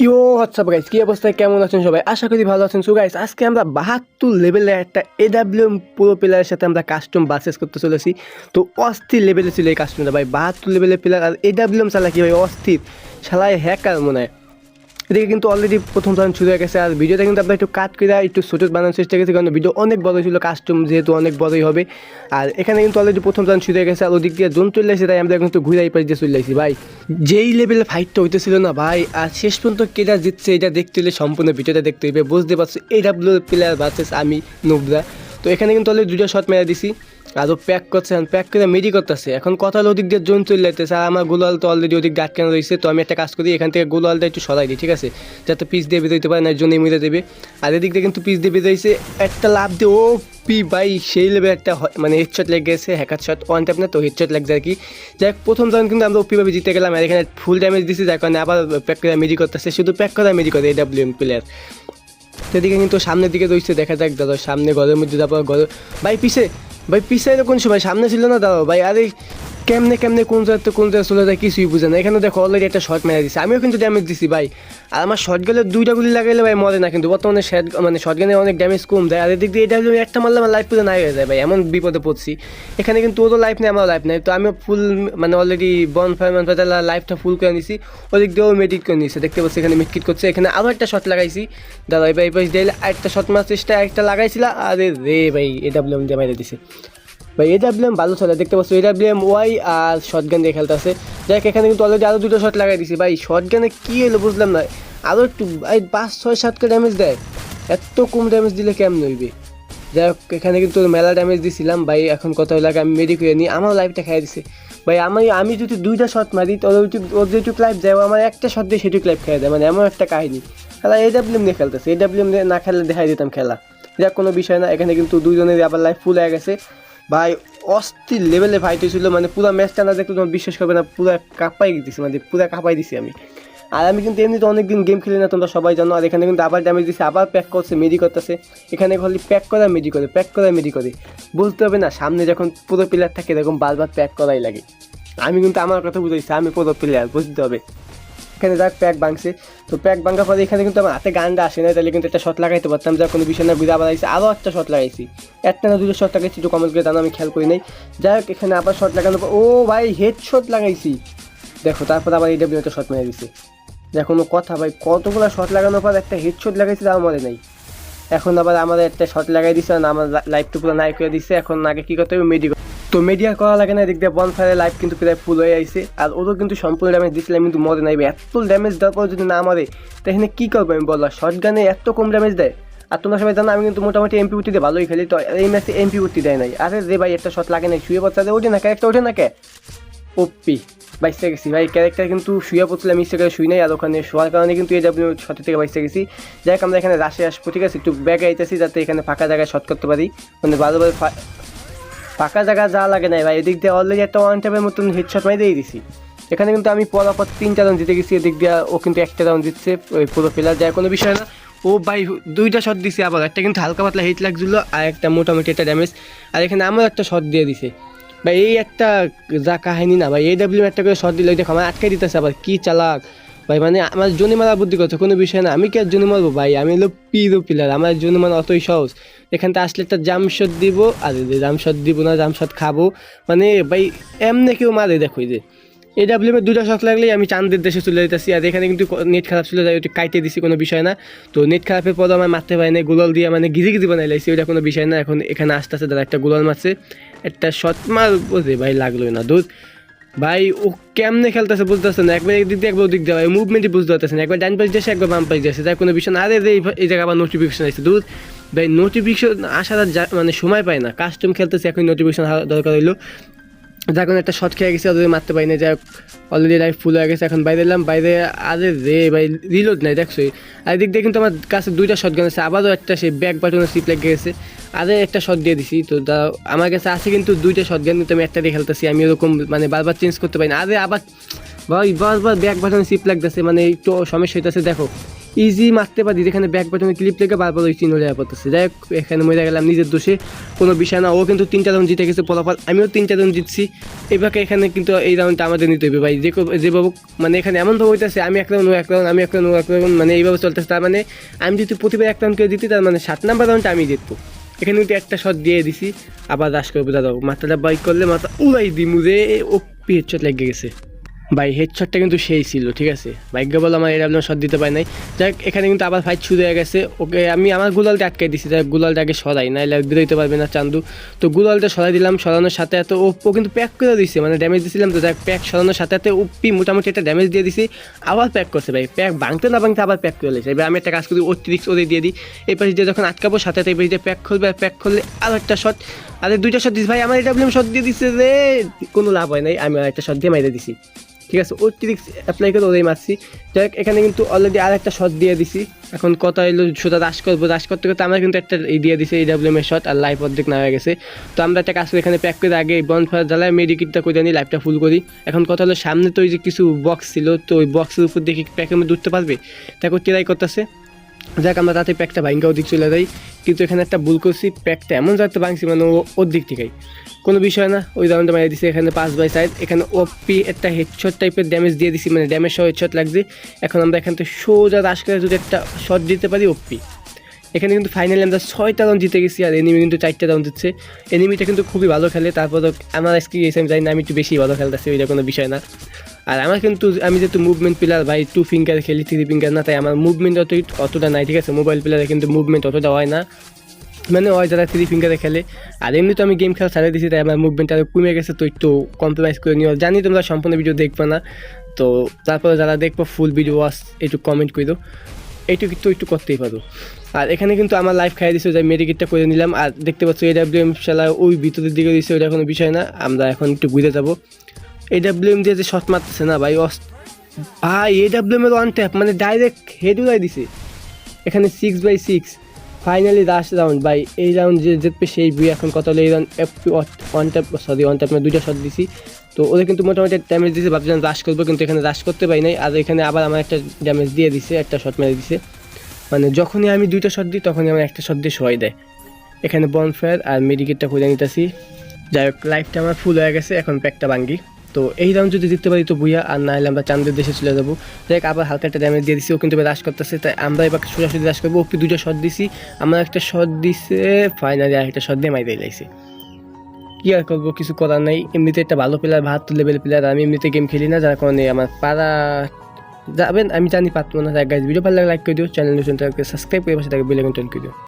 ইও WhatsApp guys কি অবস্থায়? কেমন আছেন সবাই? আশা করি ভালো আছেন। সো গাইস আজকে আমরা বাহাত্তর লেভেলের একটা এডাব্লিউএম পুরো প্লেয়ারের সাথে আমরা কাস্টম বাসেস করতে চলেছি। তো, অস্থির লেভেলে ছিল এই কাস্টমটা ভাই। বাহাত্তর লেভেলের প্লেয়ার আর এডাব্লিউএম চালা কি ভাই, অস্থির। শালায় হ্যাকার মনে হয়। এদিকে কিন্তু অলরেডি প্রথম ধরন শুরু হয়ে গেছে, আর ভিডিওটা কিন্তু আমরা একটু কাট করে একটু ছোটো বানানোর চেষ্টা করেছি, কারণ ভিডিও অনেক বড় ছিল কাস্টম যেহেতু অনেক বড়ই হবে। আর এখানে কিন্তু অলরেডি প্রথম ধরন শুরু হয়ে গেছে, আর ওদিক দিয়ে জোন চলে আসছে তাই আমরা কিন্তু ঘুরাই পাই দিয়ে চলে আসি। ভাই, যেই লেভেলে ফাইটটা হইতেছিল না, ভাই, আর শেষ পর্যন্ত কেটা জিতছে, এটা দেখতে হলে সম্পূর্ণ ভিডিওটা দেখতে হইবে, বুঝতে পারছ এই ডাব্লিউ প্লেয়ার ভার্সেস আমি, নুবরা। তো এখানে কিন্তু অলরেডি দুটো শট মেরে দিছি। আরও প্যাক করছে প্যাক করে মেডি করতেছে। এখন কথা হলো ওদিক দিয়ে জোন চলে যাইতেছে আর আমার গোলাল তো অলরেডি ওদিক দিয়ে আটকানো রয়েছে তো আমি একটা কাজ করি এখান থেকে গোলালটা একটু সরাই দিই ঠিক আছে? যাতে পিস দিয়ে বেরোইতে পারে না জন্য মেরে দেবে। আর এদিক দিয়ে কিন্তু পিস দিয়ে বেরোইছে একটা লাভ দিয়ে ও পি বাই সেই লেভেল একটা মানে হেডশট লেগে গেছে হ্যাকার শট ওয়ান ট্যাপ না তো হেডশট লাগছে আর কি? যাই হোক, প্রথম রাউন্ড কিন্তু আমরা ওপিভাবে জিতে গেলাম আর এখানে ফুল ড্যামেজ দিছি যার কারণে আবার প্যাক করে মেডি করতেছে শুধু প্যাক করা মেডি করে এডাব্লিউ এম প্লেয়ার সেদিকে কিন্তু সামনের দিকে রয়েছে দেখা যাক দাদা সামনে ঘরের মধ্যে তারপর ঘর ভাই পিছে ভাই পিছাই তো কোন সময় সামনে ছিল না দাদা ভাই আরে কেমনে কেমনে কোন জায়গাতে কোন জায়গায় চলে যায় কিছুই বুঝে না। এখানে দেখো অলরেডি একটা শর্ট মেরে দিছে। আমিও কিন্তু ড্যামেজ দিছি, ভাই। আর আমার শর্ট গেলে দুইটা গুলি লাগাইলে ভাই মরে না কিন্তু। বর্তমানে শর্ট মানে শর্ট গানে অনেক ড্যামেজ কম দেয়। আর এদিক দিয়ে এটা হলো একটা মারলে আমার লাইফ পুরো নাই হয়ে যায়, ভাই। এমন বিপদে পড়ছি। এখানে কিন্তু ওরও লাইফ নেই, আমারও লাইফ নেই। তো আমিও ফুল মানে অলরেডি বন ফায়ার মান ফায়ার লাইফটা ফুল করে নিছি। ওদিক দিয়েও মেডিট করে নিয়েছে দেখতে পাচ্ছি এখানে মিটকিট করছে। এখানে আরও একটা শট লাগাইছি। দাদা ভাই ভাই দিলে একটা শট মারার চেষ্টা একটা লাগাইছিল। আরে রে, ভাই এডাব্লিউএম দিয়ে মেরে দিছে। ভাই এডাব্লিউএম ভালো চলে দেখতে পাচ্ছ? এডাব্লিউএম ওয়াই আর শর্ট গান দিয়ে খেলতেছে। যাই এখানে কিন্তু অলরেডি আরও দুটো শট লাগাই দিছি। ভাই শর্ট গানে কী হলো বুঝলাম না। আরও একটু, ভাই, পাঁচ, ছয় সাতটা ড্যামেজ দেয়। এত কম ড্যামেজ দিলে কেমন হইবে? যাই হোক এখানে কিন্তু মেলা ড্যামেজ দিছিলাম। ভাই, এখন কথা হলো আমি মেডি করে নিই। আমার লাইফটা খাই দিছে। ভাই, আমি আমি যদি দুইটা শট মারি তো ওর যেটুকু লাইফ যায় আমার একটা শট দিয়ে সেটুকু লাইফ খেয়ে দেয়। মানে এমন একটা কাহিনী। খেলা এডাব্লিউএম দিয়ে খেলতেছে। এ এডাব্লিউএম দিয়ে না খেলে দেখাই দিতাম খেলা। যাক, কোনো বিষয় না। এখানে কিন্তু দুইজনের আবার লাইফ ফুল হয়ে গেছে। ভাই, অস্থির লেভেলে ফাইট হয়েছিল মানে পুরো ম্যাচটা না দেখলে তোমার বিশ্বাস করবে না, পুরো কাঁপাই দিছি মানে পুরো কাঁপাই দিছি আমি। আর আমি কিন্তু এমনিতে অনেকদিন গেম খেলি না, তোমরা সবাই জানো, আর এখানে কিন্তু আবার ড্যামেজ দিচ্ছে আবার প্যাক করছে মেডি করতেছে। এখানে খালি প্যাক করা মেডি করে প্যাক করা মেডি করে। বলতে হবে না, সামনে যখন পুরো প্লেয়ার থাকে, এরকম বারবার প্যাক করাই লাগে। আমি কিন্তু আমার কথা বুঝাইছি, আমি পুরো প্লেয়ার বুঝতে হবে। এখানে যাক প্যাক ভাঙছে। তো প্যাক ভাঙার পরে এখানে কিন্তু আমার হাতে গানটা আসে না তাহলে কিন্তু একটা শট লাগাইতে পারতাম। যা কোনো বিষয় না, ঘুরে আইসি আরও একটা শট লাগাইছি। একটা না দুটো শট লাগাইছি, একটু কমেন্ট করে জানো আমি খেয়াল করি নাই। যাই হোক এখানে আবার শট লাগানোর পর, ও ভাই হেড শট লাগাইছি। দেখো, তারপর আবার এই ডাব্লিউ একটা শট মেরে দিছে। দেখো, কোনো কথা ভাই, কতগুলো শট লাগানোর পর একটা হেড শট লাগাইছি, তাও মনে নাই। এখন আবার আমাদের একটা শট লাগাই দিছে, আর আমার লাইফটা পুরো নাই করে দিছে। এখন আগে কী করতে হবে? মেডি তো মেডিয়া করা লাগে না, এদিক দিয়ে বন ফায়ারের লাইফ কিন্তু প্রায় ফুল হয়ে আইছে। আর ওরও কিন্তু সম্পূর্ণ ড্যামেজ দিচ্ছিলাম কিন্তু মরে নাই ভাই। এত ড্যামেজ দেওয়ার পর যদি না মারে, তো এখানে কী করব আমি বললাম শর্ট গানে এত কম ড্যামেজ দেয়। আর তোমরা সবাই জানো, আমি কিন্তু মোটামুটি এমপি উঠিতে ভালোই খেলি, তো এই ম্যাচে এমপি উঠতে দেয় নাই। আরে রে ভাই, একটা শট লাগে নাই, শুয়ে পড়ছে। ওঠে না ক্যারেক্টার ওঠে না কে? ওপি বাইসে গেছি ভাই ক্যারেক্টার কিন্তু শুয়ে পড়ছিলাম ইচ্ছে করে শুই নাই, আর ওখানে শোয়ার কারণে কিন্তু এই ডাব্লিউ শট থেকে বাইসে গেছি। যাই আমরা এখানে রাশে আসব, ঠিক আছে? একটু ব্যাগ আইতেছি, যাতে এখানে ফাঁকা জায়গায় শট করতে পারি। মানে ভালোভাবে ফাঁকা জায়গা যা লাগে নাই ভাই, এদিক দিয়ে অলরেডি একটা ওয়ান টাইপের মতন হেডশট মাই দিয়ে দিছি। এখানে কিন্তু আমি পরাপর তিনটা রাউন্ড জিতে গেছি, এদিক দিয়ে ও কিন্তু একটা রাউন্ড জিতছে, ওই পুরো প্লেয়ার যায়, কোনো বিষয় না। ও ভাই, দুইটা শট দিছে আবার, একটা কিন্তু হালকা পাতলা হিট লাগছিল আর একটা মোটামুটি একটা ড্যামেজ আর এখানে আমার একটা শট দিয়ে দিছে। ভাই, এই একটা যা কাহিনী না ভাই এই ডাব্লিউ একটা করে শট দিলে দেখো, আমার আটকে দিতেছে আবার, কী চালাক। ভাই মানে আমার জনি মারা বুদ্ধি করছে, কোনো বিষয় না। আমি কি আর জনি মারবো ভাই? আমি হলো পিরো পিলার আমার জনি মারা অতই সহজ। এখান থেকে আসলে একটা জাম শট দিব, আর জাম শট দিব না জাম শট খাব। মানে ভাই, এমনি কেউ মারে, দেখো যে। এই ডাব্লিউএমের দুটো শট লাগলেই আমি চান্দের দেশে চলে যেতেছি আর এখানে কিন্তু নেট খারাপ ছিল, তাই ওটা কাইটে দিছি, কোনো বিষয় না। তো নেট খারাপের পর আমার মারতে পারি না গোলাল দিয়ে মানে গিজি গিজি বানাই লাইছি ওটা কোনো বিষয় না। এখন এখানে আস্তে আস্তে দাদা একটা গোলাল মারছে। একটা শট মার ভাই, লাগলোই না দুধ ভাই, ও কেমনে খেলতেছে বুঝতেছে না। একবার একদিক দিয়ে, একবার ওদিক দিয়ে, ভাই মুভমেন্টই বুঝতে পারতেছে না। একবার ডান পাশ যাচ্ছে একবার বাম পাশ যাচ্ছে তাই কোনো বিষয় না, আরে এই জায়গায় আবার নোটিফিকেশন আসছে। দুধ ভাই নোটিফিকেশন আসার মানে সময় পায় না। কাস্টম খেলতেছে এখন নোটিফিকেশন দরকার হইল। যখন একটা শট খেয়ে গেছে, ওদের মারতে পারি না যাই অলরেডি লাইফ ফুল হয়ে গেছে, এখন বাইরে এলাম। বাইরে, আরে রে ভাই রিলোড নাই দেখছোই আর এদিক দিয়ে কিন্তু আমার কাছে দুইটা শট গান আছে, আবারও একটা সেই ব্যাক বাটনে সিপ লেগে গেছে। আরে একটা শট দিয়ে দিছি, তো আমার কাছে আছে কিন্তু দুইটা শট গান কিন্তু আমি একটা দিয়ে খেলতেছি, আমি ওরকম মানে বারবার চেঞ্জ করতে পারি না। আরে আবার, ভাই, বারবার ব্যাক বাটনে সিপ লাগতেছে মানে একটু সমস্যা হইতেছে, দেখো। ইজি মারতে পারি, যেখানে ব্যাক বাটনে ক্লিপ লেগে বারবার ওই চিহ্ন দেওয়া পড়তেছে যাই হোক, এখানে মরে গেলাম নিজের দোষে, কোনো বিষয় না। ও কিন্তু তিনটা রাউন্ড জিতে গেছে ফলাফল, আমিও তিনটা রাউন্ড জিতছি। এবারে এখানে কিন্তু এই রাউন্ডটা আমাদের নিতে হবে ভাই। যে যেভাবে মানে এখানে এমনভাবে হইতেছে, আমি এক রাউন্ড ও এক রাউন্ড আমি এক রাউন্ড ও এক রাউন্ড মানে এইভাবে চলতেছে। তার মানে আমি যদি প্রতিবার এক রাউন্ড করে দিতি তার মানে সাত নাম্বার রাউন্ডটা আমি জিতবো। এখানে কিন্তু একটা শট দিয়ে দিছি, আবার রাশ করব। দাদা মাথাটা বাইক করলে মাথা উড়াই দিমু রে ও হেডশট লেগে গেছে। ভাই হেডশটটা কিন্তু সেই ছিল, ঠিক আছে? ভাগ্য বল আমার এটা আপনার শট দিতে পারে নাই। যাক, এখানে কিন্তু আবার ফাইট শুরু হয়ে গেছে। ওকে, আমি আমার গুলালটা আটকাই দিছি। যাক গুলালটা আগে সরাই আর বেরোইতে পারবে না চান্দু। তো গুলালটা সরাই দিলাম, সরানোর সাথে এত ও ও কিন্তু প্যাক করে দিছে মানে ড্যামেজ দিয়েছিলাম তো। যাক প্যাক সরানোর সাথে সাথে উপি মোটামুটি একটা ড্যামেজ দিয়ে দিছি। আবার প্যাক করছে ভাই প্যাক ভাঙতে না ভাঙতে আবার প্যাক করে লেছে এবার আমি একটা কাজ করি, অতিরিক্ত ওদের দিয়ে দিই। এই পাশে দিয়ে যখন আটকাবো, সাথে সাথে এই পাশে প্যাক খুলবে প্যাক খুললে আরও একটা শট আরে দুইটা শট দিস ভাই, আমার এটা শট দিয়ে দিচ্ছে রে। কোনো লাভ হয় নাই, আমি একটা শট দিয়ে মাইরে দিছি। ঠিক আছে, অতিরিক্ত অ্যাপ্লাই করে ওদের মারছি। যাই এখানে কিন্তু অলরেডি আর একটা শট দিয়ে দিছি। এখন কথা এলো সোজা রাশ করব রাশ করতে করতে আমরা কিন্তু একটা এই দিয়ে দিছি এই ডাব্লিউএম এর শট আর লাইফ অর্ধেক না গেছে। তো আমরা একটা কাজ করি, এখানে প্যাক করে আগে বন ফায়ার জ্বালায় মেডিকিটটা করে নিই লাইফটা ফুল করি। এখন কথা হলো সামনে তো ওই যে কিছু বক্স ছিল, তো ওই বক্সের উপর দেখি প্যাকের মধ্যে উঠতে পারবে? তাকে ট্রাই করতেছে। যাক, আমরা তাতে প্যাকটা ভাঙ্গা ওদিক চলে যাই। কিন্তু এখানে একটা ভুল করছি প্যাকটা এমন যাতে ভাঙছি মানে ওর দিক থেকেই। কোনো বিষয় না, ওই রাউন্ডে মারিয়ে দিছি এখানে পাঁচ বাই সাইড এখানে ওপি একটা হেডশট টাইপের ড্যামেজ দিয়ে দিছি মানে ড্যামেজ সহ হেডশট লাগছে। এখন আমরা এখান থেকে সোজা রাশ করে যদি একটা শট দিতে পারি ওপি এখানে কিন্তু ফাইনালি আমরা ছয়টা রাউন্ড জিতে গেছি আর এনিমি কিন্তু চারটা রাউন্ড দিচ্ছে। এনিমিটা কিন্তু খুবই ভালো খেলে, তারপর আমার আজকে গেছি আমি জানি না আমি একটু বেশি ভালো খেলতেছি, ওইটা কোনো বিষয় না। আর আমার কিন্তু, আমি যেহেতু মুভমেন্ট প্লেয়ার ভাই টু ফিঙ্গার খেলি থ্রি ফিঙ্গার না, তাই আমার মুভমেন্ট অত অতটা নাই, ঠিক আছে? মোবাইল প্লেয়ারে কিন্তু মুভমেন্ট অতটা হয় না। মানে হয় যারা থ্রি ফিঙ্গারে খেলে। আর এমনি তো আমি গেম খেলা ছাড়িয়ে দিয়েছি, তাই আমার মুভমেন্ট আরও কমে গেছে, তো একটু কম্প্রোমাইজ করে নিও। জানি তোমরা সম্পূর্ণ ভিডিও দেখবে না, তো তারপরে যারা দেখব ফুল ভিডিও ওয়াচ একটু কমেন্ট করে দাও এইটুকু কিন্তু একটু করতেই পারো আর এখানে কিন্তু আমার লাইফ খাইয়ে দিচ্ছে যে মেডিকেটটা করে নিলাম। আর দেখতে পাচ্ছ এডাব্লিউএম শালা ওই ভিতরের দিকে দিচ্ছে ওইটা কোনো বিষয় না। আমরা এখন একটু বুঝে যাব। এডাব্লিউ এম দিয়ে যে শট মারতেছে না ভাই, অস ভাই এডাব্লিউএম এর ওয়ান ট্যাপ মানে ডাইরেক্ট হেড উড়াই দিছে। এখানে six by six finally last round by এই রাউন্ড যে জিতবে সেই বুই এখন কত হলো? এই round one tap sorry one tap দুইটা শট দিছি। তো ওদের কিন্তু মোটামুটি ড্যামেজ দিয়েছে ভাবছিলাম রাশ করব, কিন্তু এখানে রাশ করতে পারি নাই। আর এখানে আবার আমার একটা ড্যামেজ দিয়ে দিছে, একটা শট মেরে দিছে। মানে যখনই আমি দুইটা শট দিই, তখনই আমার একটা শট দিয়ে সহায় দেয়। এখানে বনফায়ার আর মেডিকেটটা খুঁজে নিতেছি। যাই হোক লাইফটা আমার ফুল হয়ে গেছে, এখন প্যাকটা ভাঙ্গি। তো এই রাউন্ড যদি জিততে পারি তো বুইয়া, আর না হলে আমরা চান্দের দেশে চলে যাব। যাই আবার হালকা একটা ড্যামেজ দিয়ে দিছি, ও কিন্তু রাশ করতেছে, তাই আমরা এবার সোজাসুজি রাশ করব। ওপি দুটো শট দিছি, আমার একটা শট দিছে ফাইনালি আর একটা শট দিয়ে মাইরে লাইছে কী আর করব, কিছু করার নাই। এমনিতে একটা ভালো প্লেয়ার বাহাত্তর লেভেল প্লেয়ার আমি এমনিতে গেম খেলি না, যার কারণে আমার পাড়া যাবেন, আমি জানি পারব না। গাইজ ভিডিও ভালো লাগে লাইক করে দিও চ্যানেল সাবস্ক্রাইব করে পাশে তাকে বেল আইকন করে দিও।